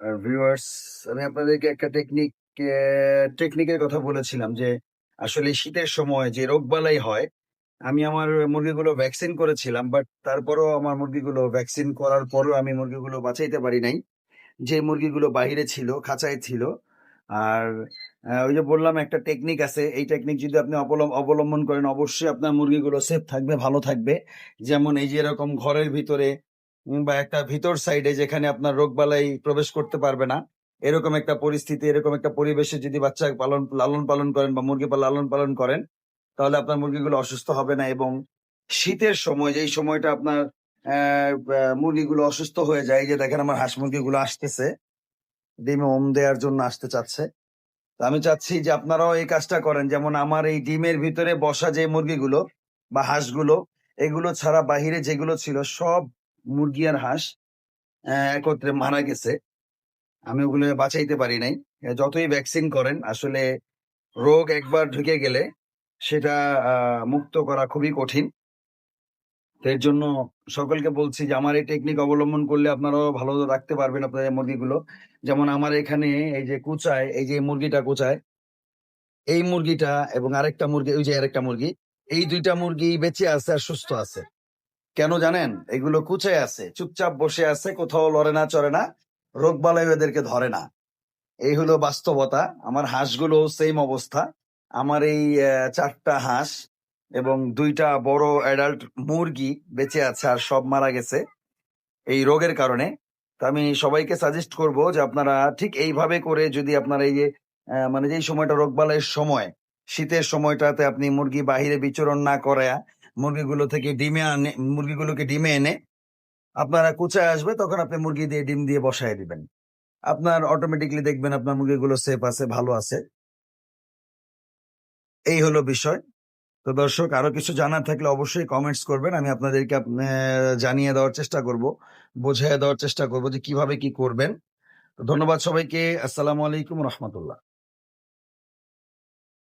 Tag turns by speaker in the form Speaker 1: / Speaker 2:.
Speaker 1: Viewers আমি আপনাদেরকে একটা টেকনিক টেকনিকের কথা বলেছিলাম যে, আসলে শীতের সময় যে রোগবালাই হয়, আমি আমার মুরগিগুলো ভ্যাকসিন করেছিলাম বাট তারপরও আমার মুরগিগুলো ভ্যাকসিন করার পরও আমি মুরগিগুলো বাঁচাইতে পারি নাই। যে মুরগিগুলো বাইরে ছিল, খাঁচায় ছিল, আর ওই যে বললাম একটা টেকনিক আছে, এই টেকনিক যদি আপনি অবলম- অবলম্বন করেন, অবশ্যই আপনার মুরগিগুলো সেফ থাকবে, ভালো থাকবে। যেমন এই যে এরকম ঘরের ভিতরে বা একটা ভিতর সাইডে যেখানে আপনার রোগবালাই প্রবেশ করতে পারবে না, এরকম একটা পরিস্থিতি, এরকম একটা পরিবেশে যদি বাচ্চা পালন, লালন পালন করেন বা মুরগি লালন পালন করেন, তাহলে আপনার মুরগিগুলো অসুস্থ হবে না এবং শীতের সময়, যেই সময়টা আপনার মুরগিগুলো অসুস্থ হয়ে যায় যে দেখেন আমার হাঁস মুরগিগুলো আসতেছে, ডিমে ওম দেওয়ার জন্য আসতে চাচ্ছে। তো আমি চাচ্ছি যে আপনারাও এই কাজটা করেন, যেমন আমার এই ডিমের ভিতরে বসা যে মুরগিগুলো বা হাঁসগুলো, এগুলো ছাড়া বাহিরে যেগুলো ছিল সব মুরগি আর হাঁস একত্রে মারা গেছে। আমি ওগুলো বাঁচাইতে পারি নাই। যতই ভ্যাকসিন করেন, আসলে রোগ একবার ঢুকে গেলে সেটা মুক্ত করা খুবই কঠিন। এর জন্য সকলকে বলছি যে, আমার এই টেকনিক অবলম্বন করলে আপনারাও ভালো রাখতে পারবেন আপনাদের মুরগিগুলো। যেমন আমার এখানে এই যে কুচায়, এই যে মুরগিটা কুচায়, এই মুরগিটা এবং আরেকটা মুরগি, ওই যে আরেকটা মুরগি, এই দুইটা মুরগি বেঁচে আছে আর সুস্থ আছে। কেন জানেন? এগুলো কুচে আছে, চুপচাপ বসে আছে, কোথাও লড়ে না, চড়ে না রোগ বালাই এদেরকে ধরে না। এই হলো বাস্তবতা, আমার হাঁসগুলো সেম অবস্থা। আমার এই চারটা হাঁস এবং দুইটা বড় অ্যাডাল্ট মুরগি বেঁচে আছে আর সব মারা গেছে এই রোগের কারণে। তো আমি সবাইকে সাজেস্ট করব যে আপনারা ঠিক এইভাবে করে যদি আপনারা এই যে মানে যেই সময়টা রোগবালাইয়ের সময়, শীতের সময়টাতে আপনি মুরগি বাহিরে বিচরণ না করে মুরগিগুলো থেকে ডিমে আনে, মুরগিগুলোকে ডিমে এনে আপনারা কুচায় আসবে, তখন আপনি মুরগি দিয়ে ডিম দিয়ে বসায় দিবেন। আপনার অটোমেটিকলি দেখবেন আপনার মুরগিগুলো সেফ আছে, ভালো আছে। এই হলো বিষয়। তো দর্শক, আরও কিছু জানার থাকলে অবশ্যই কমেন্টস করবেন, আমি আপনাদেরকে জানিয়ে দেওয়ার চেষ্টা করব বোঝাই দেওয়ার চেষ্টা করব যে কীভাবে কি করবেন। ধন্যবাদ সবাইকে, আসসালামু আলাইকুম রহমতুল্লাহ।